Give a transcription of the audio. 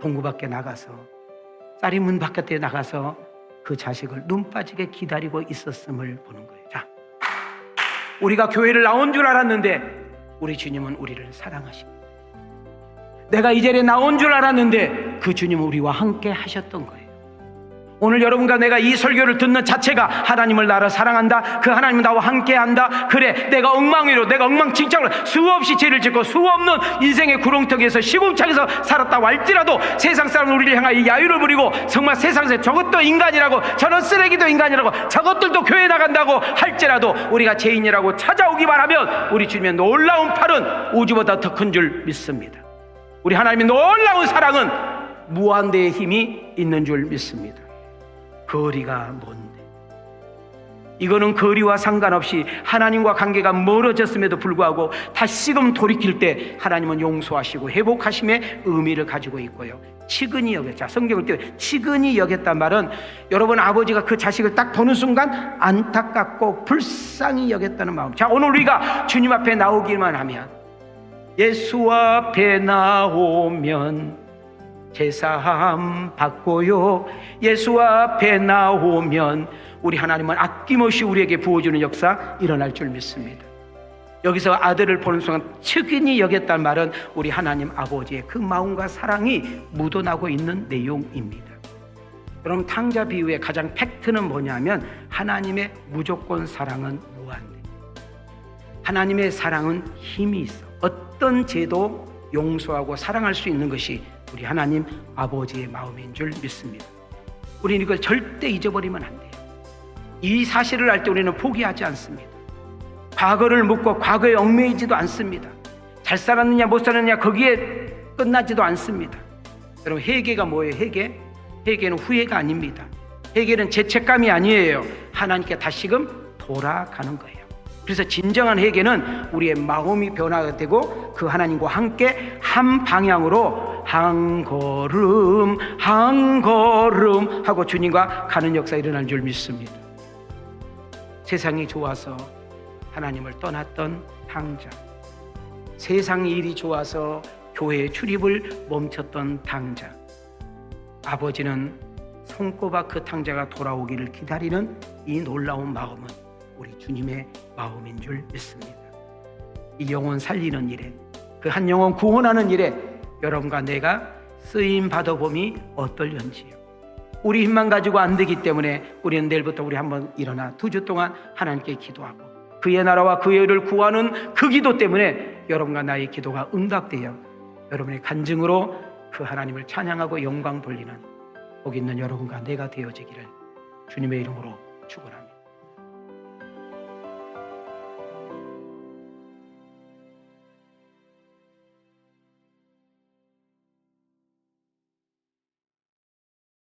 동구 밖에 나가서 쌀이 문 바깥에 나가서 그 자식을 눈 빠지게 기다리고 있었음을 보는 거예요. 자, 우리가 교회를 나온 줄 알았는데 우리 주님은 우리를 사랑하십니다. 내가 이 자리에 나온 줄 알았는데 그 주님은 우리와 함께 하셨던 거예요. 오늘 여러분과 내가 이 설교를 듣는 자체가 하나님을 나를 사랑한다. 그 하나님은 나와 함께 한다. 그래, 내가 엉망이로, 내가 엉망진창으로 수없이 죄를 짓고 수없는 인생의 구렁텅이에서 시궁창에서 살았다고 할지라도 세상 사람은 우리를 향하여 야유를 부리고 정말 세상에서 저것도 인간이라고 저런 쓰레기도 인간이라고 저것들도 교회 나간다고 할지라도 우리가 죄인이라고 찾아오기만 하면 우리 주님의 놀라운 팔은 우주보다 더 큰 줄 믿습니다. 우리 하나님의 놀라운 사랑은 무한대의 힘이 있는 줄 믿습니다. 거리가 뭔데? 이거는 거리와 상관없이 하나님과 관계가 멀어졌음에도 불구하고 다시금 돌이킬 때 하나님은 용서하시고 회복하심의 의미를 가지고 있고요. 치근히 여겼자 성경을 때 치근히 여겼단 말은 여러분 아버지가 그 자식을 딱 보는 순간 안타깝고 불쌍히 여겼다는 마음. 자 오늘 우리가 주님 앞에 나오기만 하면 예수 앞에 나오면 제사함 받고요. 예수 앞에 나오면 우리 하나님은 아낌없이 우리에게 부어주는 역사 일어날 줄 믿습니다. 여기서 아들을 보는 순간 측은히 여겼단 말은 우리 하나님 아버지의 그 마음과 사랑이 묻어나고 있는 내용입니다. 여러분 탕자 비유의 가장 팩트는 뭐냐면 하나님의 무조건 사랑은 무한대. 하나님의 사랑은 힘이 있어. 어떤 죄도 용서하고 사랑할 수 있는 것이 우리 하나님 아버지의 마음인 줄 믿습니다. 우리는 이걸 절대 잊어버리면 안 돼요. 이 사실을 알 때 우리는 포기하지 않습니다. 과거를 묻고 과거에 얽매이지도 않습니다. 잘 살았느냐 못 살았느냐 거기에 끝나지도 않습니다. 여러분 회개가 뭐예요? 회개? 회개는 후회가 아닙니다. 회개는 죄책감이 아니에요. 하나님께 다시금 돌아가는 거예요. 그래서 진정한 회개는 우리의 마음이 변화가 되고 그 하나님과 함께 한 방향으로 한 걸음 한 걸음 하고 주님과 가는 역사 일어날 줄 믿습니다. 세상이 좋아서 하나님을 떠났던 탕자. 세상 일이 좋아서 교회 출입을 멈췄던 탕자. 아버지는 손꼽아 그 탕자가 돌아오기를 기다리는 이 놀라운 마음은 우리 주님의 마음인 줄 믿습니다. 이 영혼 살리는 일에 그 한 영혼 구원하는 일에 여러분과 내가 쓰임 받아봄이 어떨련지요. 우리 힘만 가지고 안 되기 때문에 우리는 내일부터 우리 한번 일어나 두 주 동안 하나님께 기도하고 그의 나라와 그의 의를 구하는 그 기도 때문에 여러분과 나의 기도가 응답되어 여러분의 간증으로 그 하나님을 찬양하고 영광 돌리는 복 있는 여러분과 내가 되어지기를 주님의 이름으로 축원합니다.